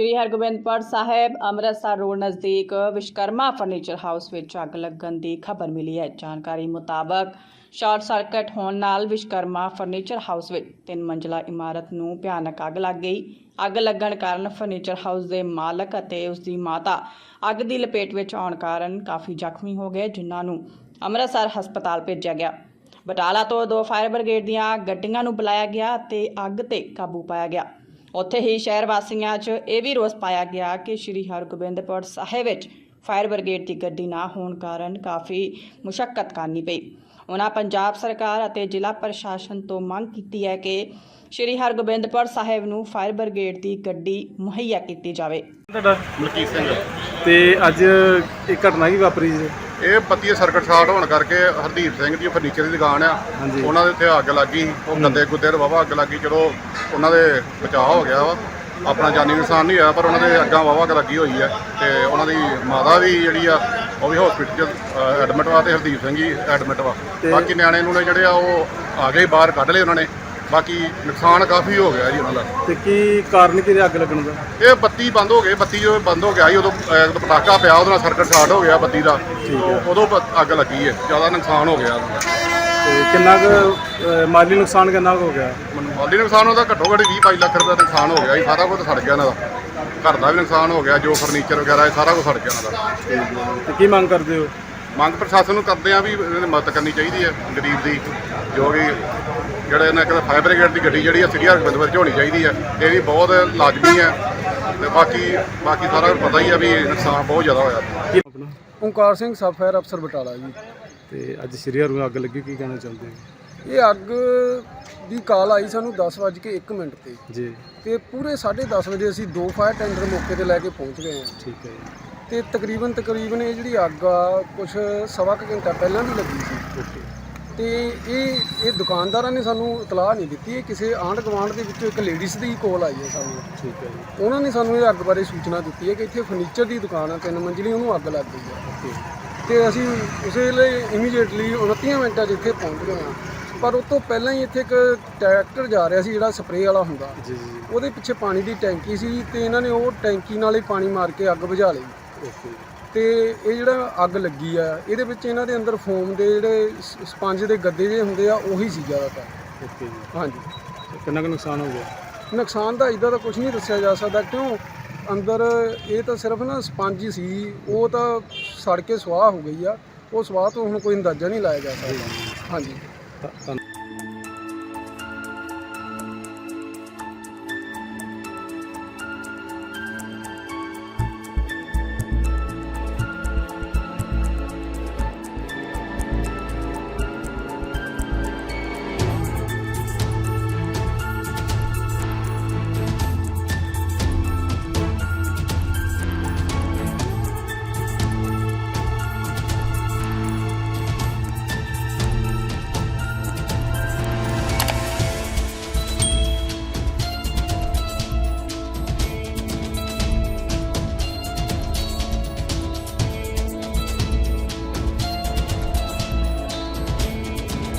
ਸ਼੍ਰੀ Hargobindpur Sahib, Amritsar road ਨਜ਼ਦੀਕ Vishwakarma furniture house ਵਿੱਚ ਅੱਗ ਲੱਗਣ ਦੀ ਖਬਰ ਮਿਲੀ ਹੈ। ਜਾਣਕਾਰੀ ਮੁਤਾਬਕ, ਸ਼ਾਰਟ ਸਰਕਟ ਹੋਣ ਨਾਲ ਵਿਸ਼ਕਰਮਾ ਫਰਨੀਚਰ ਹਾਊਸ ਵਿੱਚ ਤਿੰਨ ਮੰਜ਼ਲਾ ਇਮਾਰਤ ਨੂੰ ਭਿਆਨਕ ਅੱਗ ਲੱਗ ਗਈ। ਅੱਗ ਲੱਗਣ ਕਾਰਨ ਫਰਨੀਚਰ ਹਾਊਸ ਦੇ ਮਾਲਕ ਅਤੇ ਉਸ ਦੀ ਮਾਤਾ ਅੱਗ ਦੀ ਲਪੇਟ ਵਿੱਚ ਆਉਣ ਕਾਰਨ ਕਾਫੀ ਜ਼ਖਮੀ ਹੋ ਗਏ, ਜਿਨ੍ਹਾਂ ਨੂੰ ਅੰਮ੍ਰਿਤਸਰ ਹਸਪਤਾਲ ਭੇਜਿਆ ਗਿਆ। ਬਟਾਲਾ ਤੋਂ ਦੋ ਫਾਇਰ ਬ੍ਰਿਗੇਡ ਦੀਆਂ ਗੱਡੀਆਂ ਨੂੰ ਬੁਲਾਇਆ ਗਿਆ ਅਤੇ ਅੱਗ ਤੇ ਕਾਬੂ ਪਾਇਆ ਗਿਆ। ਉੱਥੇ ਹੀ ਸ਼ਹਿਰ ਵਾਸੀਆਂ 'ਚ ਇਹ ਵੀ ਰੋਸ ਪਾਇਆ ਗਿਆ ਕਿ ਸ਼੍ਰੀ ਹਰਗੋਬਿੰਦਪੁਰ ਸਾਹਿਬ ਵਿੱਚ ਫਾਇਰ ਬ੍ਰਿਗੇਡ ਦੀ ਗੱਡੀ ਨਾ ਹੋਣ ਕਾਰਨ ਕਾਫੀ ਮੁਸ਼ਕਲ ਕਰਨੀ ਪਈ। ਉਹਨਾਂ ਪੰਜਾਬ ਸਰਕਾਰ ਅਤੇ ਜ਼ਿਲ੍ਹਾ ਪ੍ਰਸ਼ਾਸਨ ਤੋਂ ਮੰਗ ਕੀਤੀ ਹੈ ਕਿ ਸ਼੍ਰੀ ਹਰਗੋਬਿੰਦਪੁਰ ਸਾਹਿਬ ਨੂੰ ਫਾਇਰ ਬ੍ਰਿਗੇਡ ਦੀ ਗੱਡੀ ਮੁਹੱਈਆ ਕੀਤੀ ਜਾਵੇ। ਤੁਹਾਡਾ ਮਲਕੀਤ ਸਿੰਘ। ਤੇ ਅੱਜ ਇਹ ਘਟਨਾ ਕੀ ਵਾਪਰੀ ਜੀ? ਇਹ ਪੱਤੀਏ ਸਰਕਟ ਸ਼ਾਰਟ ਹੋਣ ਕਰਕੇ ਹਰਦੀਪ ਸਿੰਘ ਦੀ ਫਰਨੀਚਰ ਦੀ ਦੁਕਾਨ ਆ। ਹਾਂਜੀ। ਉਹਨਾਂ ਦੇ ਇੱਥੇ ਅੱਗ ਲੱਗੀ ਉਹ ਗੱਦੇ ਗੁੱਦੇ ਵਾਵਾ ਅੱਗ ਲੱਗੀ ਚਲੋ ਉਹਨਾਂ ਦੇ ਬਚਾਅ ਹੋ ਗਿਆ ਵਾ ਆਪਣਾ ਜਾਨੀ ਨੁਕਸਾਨ ਨਹੀਂ ਹੋਇਆ ਪਰ ਉਹਨਾਂ ਦੇ ਅੱਗਾਂ ਵਾਵਾ ਅੱਗ ਲੱਗੀ ਹੋਈ ਹੈ ਤੇ ਉਹਨਾਂ ਦੀ ਮਾਤਾ ਵੀ ਜਿਹੜੀ ਆ ਉਹ ਵੀ ਹਸਪੀਟਲ 'ਚ ਐਡਮਿਟ ਵਾ ਤੇ ਹਰਦੀਪ ਸਿੰਘ ਹੀ ਐਡਮਿਟ ਵਾ। ਤੇ- ਬਾਕੀ ਨਿਆਣੇ ਨੂੰ ਨੇ ਜਿਹੜੇ ਆ ਉਹ ਆ ਗਏ ਬਾਹਰ ਕੱਢ ਲਏ ਉਹਨਾਂ ਨੇ। ਬਾਕੀ ਨੁਕਸਾਨ ਕਾਫੀ ਹੋ ਗਿਆ ਜੀ ਉਹਨਾਂ ਦਾ। ਤੇ ਕੀ ਕਾਰਨ ਕੀ ਰਿਹਾ ਅੱਗ ਲੱਗਣ ਦਾ? ਇਹ ਬੱਤੀ ਬੰਦ ਹੋ ਗਈ ਬੱਤੀ ਜਦੋਂ ਬੰਦ ਹੋ ਗਿਆ ਸੀ ਉਦੋਂ ਅਹ, ਪਟਾਕਾ ਪਿਆ ਉਹਦੇ ਨਾਲ ਸਰਕਟ ਸ਼ਾਰਟ ਹੋ ਗਿਆ ਬੱਤੀ ਦਾ। ਉਦੋਂ ਅੱਗ ਲੱਗੀ ਹੈ ਜ਼ਿਆਦਾ ਨੁਕਸਾਨ ਹੋ ਗਿਆ। ਤੇ ਕਿੰਨਾ ਕੁ ਅਹ, ਮਾਲੀ ਨੁਕਸਾਨ ਕਿੰਨਾ ਕੁ ਹੋ ਗਿਆ? ਮਾਲੀ ਨੁਕਸਾਨ ਉਹਦਾ ਘੱਟੋ ਘੱਟ 20 22 ਲੱਖ ਰੁਪਏ ਦਾ ਨੁਕਸਾਨ ਹੋ ਗਿਆ ਜੀ ਸਾਰਾ ਕੁਝ ਸੜ ਗਿਆ ਇਹਨਾਂ ਦਾ। ਘਰ ਦਾ ਵੀ ਨੁਕਸਾਨ ਹੋ ਗਿਆ ਜੋ ਫਰਨੀਚਰ ਵਗੈਰਾ ਇਹ ਸਾਰਾ ਕੁਝ ਸੜ ਗਿਆ ਇਹਨਾਂ ਦਾ। ਤੇ ਕੀ ਮੰਗ ਕਰਦੇ ਹੋ? ਮੰਗ ਪ੍ਰਸ਼ਾਸਨ ਨੂੰ ਕਰਦੇ ਆ ਵੀ ਇਹਨਾਂ ਦੀ ਮਦਦ ਕਰਨੀ ਚਾਹੀਦੀ ਹੈ ਗਰੀਬ ਦੀ ਜੋ ਵੀ ਜਿਹੜੇ ਇਹਨਾਂ ਇੱਕ ਫਾਇਰ ਬ੍ਰਿਗੇਡ ਦੀ ਗੱਡੀ ਜਿਹੜੀ ਆ ਸਿਟੀ ਹਰਗੋਬਿੰਦਪੁਰ 'ਚ ਹੋਣੀ ਚਾਹੀਦੀ ਹੈ ਇਹ ਵੀ ਬਹੁਤ ਲਾਜ਼ਮੀ ਹੈ ਤੇ ਬਾਕੀ ਬਾਕੀ ਸਾਰਾ ਕੁਝ ਪਤਾ ਹੀ ਆ ਵੀ ਨੁਕਸਾਨ ਬਹੁਤ ਜ਼ਿਆਦਾ ਹੋਇਆ। ਓਂਕਾਰ ਸਿੰਘ ਸਬ ਫਾਇਰ ਅਫਸਰ ਬਟਾਲਾ ਜੀ। ਤੇ ਅੱਜ ਸ਼੍ਰੀ ਹਰੂ ਅੱਗ ਲੱਗੀ ਕੀ ਕਹਿਣਾ ਚਾਹੁੰਦੇ ਹੋ? ਇਹ ਅੱਗ ਦੀ ਕਾਲ ਆਈ ਸਾਨੂੰ 10:01 ਮਿੰਟ ਤੇ। ਜੀ। ਤੇ ਪੂਰੇ 10:30 ਵਜੇ ਅਸੀਂ ਦੋ ਫਾਇਰ ਟੈਂਡਰ ਮੌਕੇ ਤੇ ਲੈ ਕੇ ਪਹੁੰਚ ਗਏ ਹਾਂ। ਠੀਕ ਹੈ ਤੇ ਤਕਰੀਬਨ ਤਕਰੀਬਨ ਇਹ ਜਿਹੜੀ ਅੱਗ ਆ ਕੁਝ ਸਵਾ ਕੁ ਘੰਟਾ ਪਹਿਲਾਂ ਦੀ ਲੱਗੀ ਸੀ। ਓਕੇ। ਤੇ ਇਹ ਇਹ ਦੁਕਾਨਦਾਰਾਂ ਨੇ ਸਾਨੂੰ ਇਤਲਾਹ ਨਹੀਂ ਦਿੱਤੀ। ਇਹ ਕਿਸੇ ਆਂਢ ਗੁਆਂਢ ਦੇ ਵਿੱਚੋਂ ਇੱਕ ਲੇਡੀਜ਼ ਦੀ ਕੋਲ ਆਈ ਹੈ ਸਾਨੂੰ। ਠੀਕ ਹੈ ਜੀ। ਉਹਨਾਂ ਨੇ ਸਾਨੂੰ ਇਹ ਅੱਗ ਬਾਰੇ ਸੂਚਨਾ ਦਿੱਤੀ ਹੈ ਕਿ ਇੱਥੇ ਫਰਨੀਚਰ ਦੀ ਦੁਕਾਨ ਆ ਤਿੰਨ ਮੰਜ਼ਲੀ ਉਹਨੂੰ ਅੱਗ ਲੱਗ ਗਈ ਹੈ। ਤੇ ਅਸੀਂ ਉਸੇ ਵੇਲੇ ਇਮੀਡੀਏਟਲੀ 29 ਮਿੰਟਾਂ 'ਚ ਇੱਥੇ ਪਹੁੰਚ ਗਏ ਹਾਂ। ਪਰ ਉਸ ਤੋਂ ਪਹਿਲਾਂ ਹੀ ਇੱਥੇ ਇੱਕ ਟਰੈਕਟਰ ਜਾ ਰਿਹਾ ਸੀ ਜਿਹੜਾ ਸਪਰੇਅ ਵਾਲਾ ਹੁੰਦਾ। ਜੀ ਜੀ। ਉਹਦੇ ਪਿੱਛੇ ਪਾਣੀ ਦੀ ਟੈਂਕੀ ਸੀ ਤੇ ਇਹਨਾਂ ਨੇ ਉਹ ਟੈਂਕੀ ਨਾਲ ਹੀ ਪਾਣੀ ਮਾਰ ਕੇ ਅੱਗ ਬੁਝਾ ਲਈ। ਓਕੇ। ਤੇ ਇਹ ਜਿਹੜਾ ਅੱਗ ਲੱਗੀ ਆ ਇਹਦੇ ਵਿੱਚ ਇਹਨਾਂ ਦੇ ਅੰਦਰ ਫੋਮ ਦੇ ਜਿਹੜੇ ਸ- ਸਪੰਜ ਦੇ ਗੱਦੇ ਜੇ ਹੁੰਦੇ ਆ ਉਹੀ ਸੀ ਜ਼ਿਆਦਾਤਰ। ਓਕੇ ਜੀ। ਹਾਂਜੀ। ਤੇ ਕਿੰਨਾ ਕੁ ਨੁਕਸਾਨ ਹੋ ਗਿਆ? ਨੁਕਸਾਨ ਦਾ ਇਦਾਂ ਦਾ ਕੁਝ ਨਹੀਂ ਦੱਸਿਆ ਜਾ ਸਕਦਾ ਕਿਉਂ? ਅੰਦਰ ਇਹ ਤਾਂ ਸਿਰਫ ਨਾ ਸਪੰਜ ਹੀ ਸੀ ਉਹ ਤਾਂ ਸੜ ਕੇ ਸੁਆਹ ਹੋ ਗਈ ਆ ਉਹ ਸੁਆਹ ਤੋਂ ਹੁਣ ਕੋਈ ਅੰਦਾਜ਼ਾ ਨਹੀਂ ਲਾਇਆ ਜਾ ਸਕਦਾ। ਹਾਂਜੀ। ਤਾਂ- ਤਾਂ